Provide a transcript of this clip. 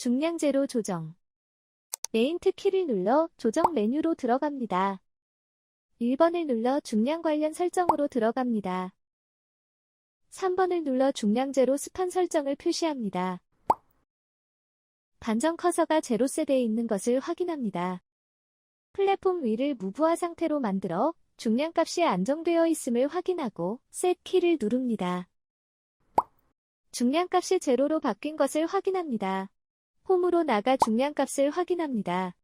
중량 제로 조정. 메인트 키를 눌러 조정 메뉴로 들어갑니다. 1번을 눌러 중량 관련 설정으로 들어갑니다. 3번을 눌러 중량 제로 스판 설정을 표시합니다. 반전 커서가 제로 셋에 있는 것을 확인합니다. 플랫폼 위를 무브화 상태로 만들어 중량값이 안정되어 있음을 확인하고 셋 키를 누릅니다. 중량값이 제로로 바뀐 것을 확인합니다. 홈으로 나가 중량값을 확인합니다.